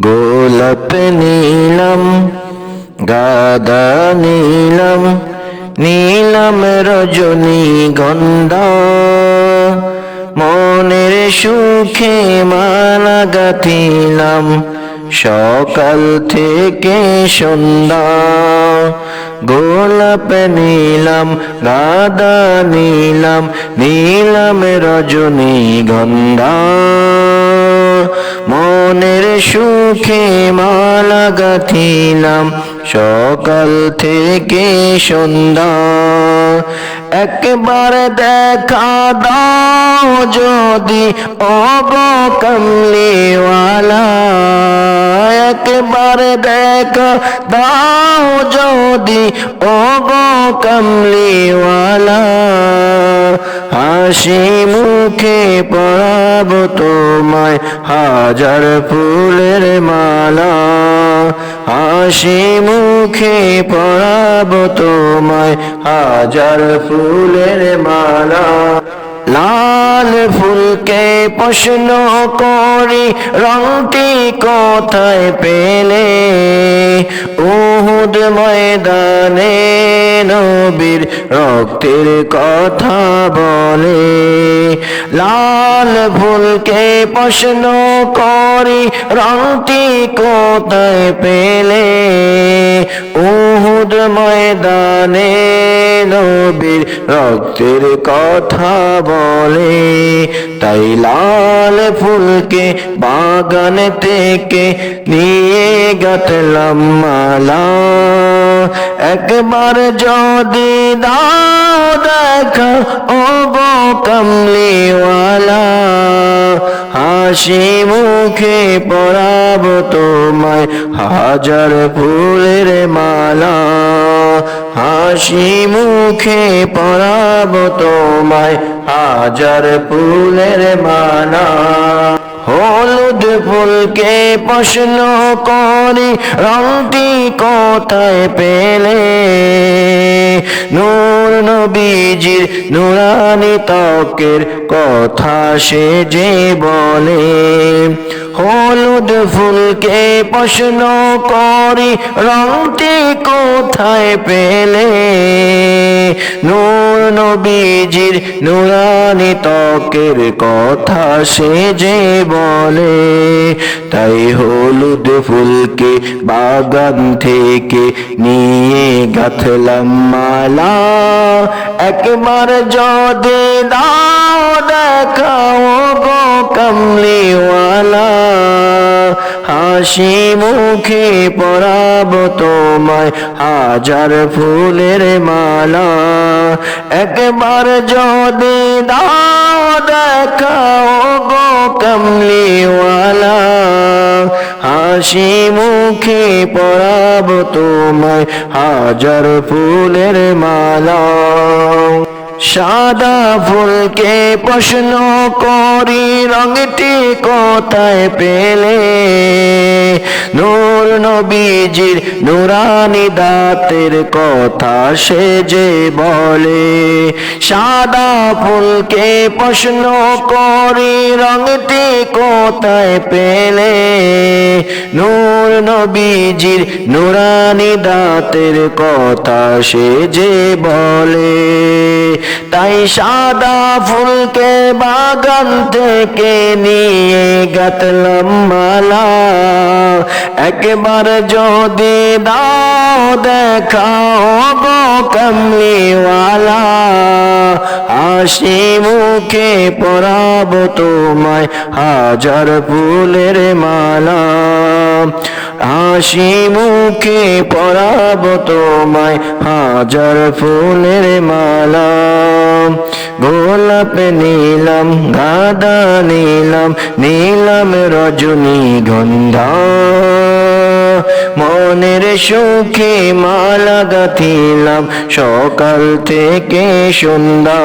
গোলাপ নীলম, গাদা নীলম নীলম রজনী গন্ধা। মনের সুখে মালা গাথিলাম, সকাল থেকে সন্ধ্যা। গোলাপ নীলাম, গাদা নীলাম নীলাম রজনী গন্ধা। সুখে মালা গাথিলাম। সকাল থেকে সন্ধ্যা। একবার দেখা দাও যদি অগ কমলিওয়ালা একবার দেখা দাও যদি অগ কমলিওয়ালা, হাসি মুখে পড়াব তোমায় হাজার ফুলের মালা, হাসি মুখে পড়াব তোমায় হাজার ফুলের মালা। লাল ফুলকে প্রশ্ন করি, রংটি কোথায় পেলে? উহুদ ময়দানে নবীর রক্তের কথা বলে। লাল ফুলকে প্রশ্ন করি, রংটি কোথায় পেলে? উহুদ ময়দানে নবীর রক্তের কথা বলে। তাই লাল ফুলকে বাগান থেকে নিয়ে গাতলাম মালা। একবার যদি দাও দেখা, ও গো কমলিওয়ালা, হাসি মুখে পড়াব তোমায়, হাজার ফুলের মালা, হাসি মুখে পড়াব তোমায়, হাজার ফুলের মালা। হলুদ ফুলকে প্রশ্ন করি, রংটি কোথায় পেলে? নূর নবীজির নুরানি ত্বকের কথা সে যে বলে। হলুদ ফুলকে প্রশ্ন করি, রংটি কোথায় পেলে? নূর নবীজির নুরানি ত্বকের কথা সে যে বলে, তাই হলুদ ফুলকে বাগান থেকে নিয়ে গাথলাম মালা। একবার যদি দাও দেখাও গো কমলিওয়ালা হাসি মুখে পরাব তোমায় হাজার ফুলের মালা। একবার যদি দাও দেখাও গো কমলিওয়ালা। হাসি মুখে পরাব তোমায় হাজার ফুলের মালা। সাদা ফুলকে প্রশ্ন করি, রঙটি কোথায় পেলে? নূর নবীজির নুরানি দাঁতের কথা সে যে বলে। সাদা ফুলকে প্রশ্ন করি, রঙটি কোথায় পেলে? নূর নবীজির নুরানি দাঁতের কথা সে যে বলে। তাই সাদা ফুলকে বাগান থেকে নিয়ে গাতলাম মালা। একবার যদি দাও দেখাও গো কমলিওয়ালা। হাসি মুখে পরাব তোমায় হাজার ফুলের মালা। হাসি মুখে পরাব তোমায় হাজার ফুলের মালা। গোলাপ নীলম, গাদা নীলম নীলম রজনী গন্ধা। মনের সুখে মালা গাথিলাম, সকাল থেকে সন্ধ্যা।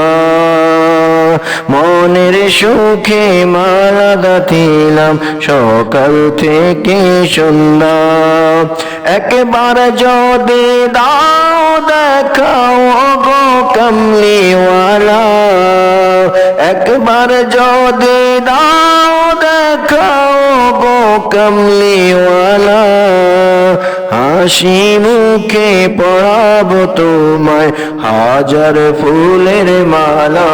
মনের সুখে মালা গাথিলাম, সকাল থেকে সন্ধ্যা। একবার যদি দাও দেখাও গো কমলিওয়ালা। একবার যদি দাও দেখাও গো কমলিওয়ালা হাসি মুখে পড়াবো তোমায় হাজার ফুলের মালা।